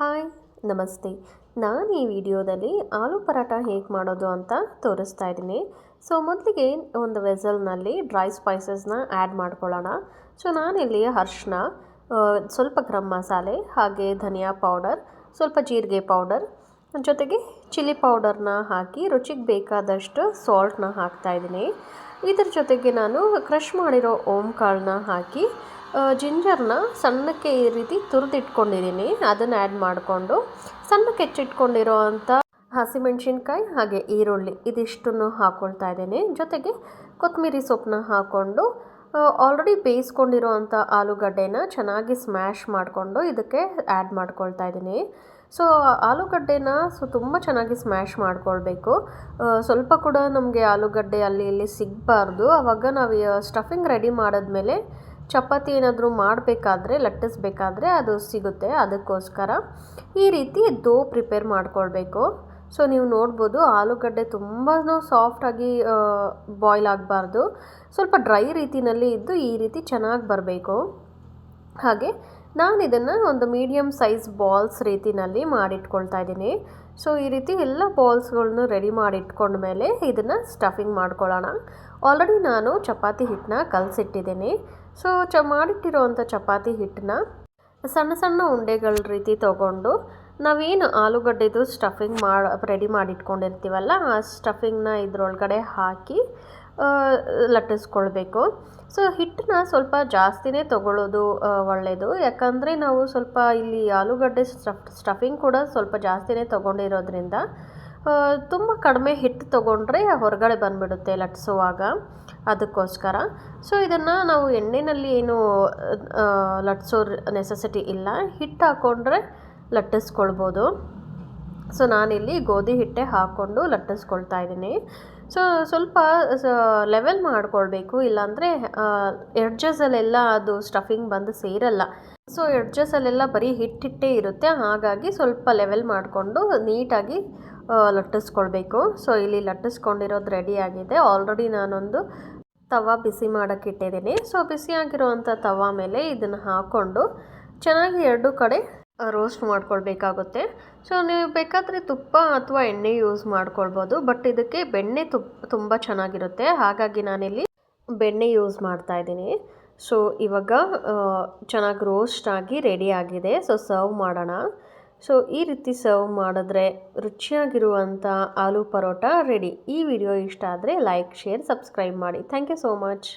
Hi, ನಮಸ್ತೆ. ನಾನು ಈ ವಿಡಿಯೋದಲ್ಲಿ ಆಲೂ ಪರಾಟ ಹೇಗೆ ಮಾಡೋದು ಅಂತ ತೋರಿಸ್ತಾ ಇದ್ದೀನಿ. ಸೊ, ಮೊದಲಿಗೆ ಒಂದು ವೆಸಲ್ನಲ್ಲಿ ಡ್ರೈ ಸ್ಪೈಸಸ್ನ ಆ್ಯಡ್ ಮಾಡ್ಕೊಳ್ಳೋಣ. ಸೊ, ನಾನಿಲ್ಲಿ ಅರ್ಶಿನ ಸ್ವಲ್ಪ ಗರಂ ಮಸಾಲೆ, ಹಾಗೆ ಧನಿಯಾ ಪೌಡರ್, ಸ್ವಲ್ಪ ಜೀರಿಗೆ ಪೌಡರ್, ಜೊತೆಗೆ ಚಿಲ್ಲಿ ಪೌಡರ್ನ ಹಾಕಿ ರುಚಿಗೆ ಬೇಕಾದಷ್ಟು ಸಾಲ್ಟ್ನ ಹಾಕ್ತಾಯಿದ್ದೀನಿ ಇದ್ರ ಜೊತೆಗೆ ನಾನು ಕ್ರಷ್ ಮಾಡಿರೋ ಓಮ್ ಕಾಳನ್ನ ಹಾಕಿ ಜಿಂಜರ್ನ ಸಣ್ಣಕ್ಕೆ ಈ ರೀತಿ ತುರಿದಿಟ್ಕೊಂಡಿದ್ದೀನಿ. ಅದನ್ನು ಆ್ಯಡ್ ಮಾಡಿಕೊಂಡು ಸಣ್ಣಕ್ಕೆ ಹೆಚ್ಚಿಟ್ಕೊಂಡಿರೋ ಅಂಥ ಹಸಿಮೆಣಸಿನ್ಕಾಯಿ ಹಾಗೆ ಈರುಳ್ಳಿ ಇದಿಷ್ಟನ್ನು ಹಾಕ್ಕೊಳ್ತಾ ಇದ್ದೀನಿ. ಜೊತೆಗೆ ಕೊತ್ತಂಬರಿ ಸೊಪ್ಪನ್ನ ಹಾಕ್ಕೊಂಡು ಆಲ್ರೆಡಿ ಬೇಯಿಸ್ಕೊಂಡಿರೋ ಅಂಥ ಆಲೂಗಡ್ಡೆನ ಚೆನ್ನಾಗಿ ಸ್ಮ್ಯಾಶ್ ಮಾಡಿಕೊಂಡು ಇದಕ್ಕೆ ಆ್ಯಡ್ ಮಾಡ್ಕೊಳ್ತಾ ಇದ್ದೀನಿ. ಸೊ ಆಲೂಗಡ್ಡೆನ ಸೊ ತುಂಬ ಚೆನ್ನಾಗಿ ಸ್ಮ್ಯಾಶ್ ಮಾಡ್ಕೊಳ್ಬೇಕು. ಸ್ವಲ್ಪ ಕೂಡ ನಮಗೆ ಆಲೂಗಡ್ಡೆ ಅಲ್ಲಿ ಇಲ್ಲಿ ಸಿಗಬಾರ್ದು. ಆವಾಗ ನಾವು ಸ್ಟಫಿಂಗ್ ರೆಡಿ ಮಾಡಿದ್ಮೇಲೆ ಚಪಾತಿ ಏನಾದರೂ ಮಾಡಬೇಕಾದ್ರೆ ಲಟ್ಟಿಸ್ಬೇಕಾದ್ರೆ ಅದು ಸಿಗುತ್ತೆ ಅದಕ್ಕೋಸ್ಕರ. ಈ ರೀತಿ ದೋ ಪ್ರಿಪೇರ್ ಮಾಡ್ಕೊಳ್ಬೇಕು. ಸೊ, ನೀವು ನೋಡ್ಬೋದು ಆಲೂಗಡ್ಡೆ ತುಂಬಾ ಸಾಫ್ಟಾಗಿ ಬಾಯ್ಲ್ ಆಗಬಾರ್ದು. ಸ್ವಲ್ಪ ಡ್ರೈ ರೀತಿಯಲ್ಲಿ ಇದ್ದು ಈ ರೀತಿ ಚೆನ್ನಾಗಿ ಬರಬೇಕು. ಹಾಗೆ ನಾನು ಇದನ್ನು ಒಂದು ಮೀಡಿಯಮ್ ಸೈಜ್ ಬಾಲ್ಸ್ ರೀತಿಯಲ್ಲಿ ಮಾಡಿಟ್ಕೊಳ್ತಾ ಇದ್ದೀನಿ. ಸೊ, ಈ ರೀತಿ ಎಲ್ಲ ಬಾಲ್ಸ್ಗಳನ್ನು ರೆಡಿ ಮಾಡಿಟ್ಕೊಂಡ ಮೇಲೆ ಇದನ್ನು ಸ್ಟಫಿಂಗ್ ಮಾಡ್ಕೊಳ್ಳೋಣ. ಆಲ್ರೆಡಿ ನಾನು ಚಪಾತಿ ಹಿಟ್ಟನ್ನ ಕಲಸಿಟ್ಟಿದ್ದೀನಿ. ಸೊ, ಚ ಮಾಡಿಟ್ಟಿರೋವಂಥ ಚಪಾತಿ ಹಿಟ್ಟನ್ನ ಸಣ್ಣ ಸಣ್ಣ ಉಂಡೆಗಳ ರೀತಿ ತೊಗೊಂಡು ನಾವೇನು ಆಲೂಗಡ್ಡೆದು ಸ್ಟಫಿಂಗ್ ಮಾಡಿ ರೆಡಿ ಮಾಡಿಟ್ಕೊಂಡಿರ್ತೀವಲ್ಲ, ಆ ಸ್ಟಫಿಂಗ್ನ ಇದ್ರೊಳಗಡೆ ಹಾಕಿ ಲಟ್ಟಿಸ್ಕೊಳ್ಬೇಕು. ಸೊ ಹಿಟ್ಟನ್ನ ಸ್ವಲ್ಪ ಜಾಸ್ತಿನೇ ತೊಗೊಳ್ಳೋದು ಒಳ್ಳೆಯದು ಯಾಕಂದರೆ ನಾವು ಸ್ವಲ್ಪ ಇಲ್ಲಿ ಆಲೂಗಡ್ಡೆ ಸ್ಟಫ್ ಸ್ಟಫಿಂಗ್ ಕೂಡ ಸ್ವಲ್ಪ ಜಾಸ್ತಿನೇ ತೊಗೊಂಡಿರೋದ್ರಿಂದ ತುಂಬ ಕಡಿಮೆ ಹಿಟ್ಟು ತೊಗೊಂಡ್ರೆ ಹೊರಗಡೆ ಬಂದುಬಿಡುತ್ತೆ ಲಟ್ಸುವಾಗ ಅದಕ್ಕೋಸ್ಕರ. ಸೊ ಇದನ್ನು ನಾವು ಎಣ್ಣೆಯಲ್ಲಿ ಏನು ಲಟ್ಸೋ ನೆಸೆಸಿಟಿ ಇಲ್ಲ. ಹಿಟ್ಟು ಹಾಕ್ಕೊಂಡ್ರೆ ಲಟ್ಟಿಸ್ಕೊಳ್ಬೋದು. ಸೊ, ನಾನಿಲ್ಲಿ ಗೋಧಿ ಹಿಟ್ಟೆ ಹಾಕ್ಕೊಂಡು ಲಟ್ಟಿಸ್ಕೊಳ್ತಾ ಇದ್ದೀನಿ. ಸೊ, ಸ್ವಲ್ಪ ಲೆವೆಲ್ ಮಾಡ್ಕೊಳ್ಬೇಕು. ಇಲ್ಲಾಂದರೆ ಎಡ್ಜಸಲ್ಲೆಲ್ಲ ಅದು ಸ್ಟಫಿಂಗ್ ಬಂದು ಸೇರಲ್ಲ. ಸೊ ಎಡ್ಜಸಲ್ಲೆಲ್ಲ ಬರೀ ಹಿಟ್ಟಿಟ್ಟೇ ಇರುತ್ತೆ. ಹಾಗಾಗಿ ಸ್ವಲ್ಪ ಲೆವೆಲ್ ಮಾಡಿಕೊಂಡು ನೀಟಾಗಿ ಲಟ್ಟಿಸ್ಕೊಳ್ಬೇಕು. ಸೊ, ಇಲ್ಲಿ ಲಟ್ಟಿಸ್ಕೊಂಡಿರೋದು ರೆಡಿ ಆಗಿದೆ. ಆಲ್ರೆಡಿ ನಾನೊಂದು ತವ ಬಿಸಿ ಮಾಡೋಕ್ಕೆ ಇಟ್ಟಿದ್ದೀನಿ. ಸೊ ಬಿಸಿಯಾಗಿರುವಂಥ ತವ ಮೇಲೆ ಇದನ್ನು ಹಾಕ್ಕೊಂಡು ಚೆನ್ನಾಗಿ ಎರಡು ಕಡೆ ರೋಸ್ಟ್ ಮಾಡ್ಕೊಳ್ಬೇಕಾಗುತ್ತೆ. ಸೊ, ನೀವು ಬೇಕಾದರೆ ತುಪ್ಪ ಅಥವಾ ಎಣ್ಣೆ ಯೂಸ್ ಮಾಡ್ಕೊಳ್ಬೋದು. ಬಟ್ ಇದಕ್ಕೆ ಬೆಣ್ಣೆ ತುಪ್ಪ ತುಂಬ ಚೆನ್ನಾಗಿರುತ್ತೆ. ಹಾಗಾಗಿ ನಾನಿಲ್ಲಿ ಬೆಣ್ಣೆ ಯೂಸ್ ಮಾಡ್ತಾ ಇದ್ದೀನಿ. ಸೊ, ಇವಾಗ ಚೆನ್ನಾಗಿ ರೋಸ್ಟ್ ಆಗಿ ರೆಡಿ ಆಗಿದೆ. ಸೊ, ಸರ್ವ್ ಮಾಡೋಣ. ಸೊ, ಈ ರೀತಿ ಸರ್ವ್ ಮಾಡಿದ್ರೆ ರುಚಿಯಾಗಿರುವಂಥ ಆಲೂ ಪರೋಟ ರೆಡಿ. ಈ ವಿಡಿಯೋ ಇಷ್ಟ ಆದರೆ ಲೈಕ್, ಶೇರ್, ಸಬ್ಸ್ಕ್ರೈಬ್ ಮಾಡಿ. Thank you so much.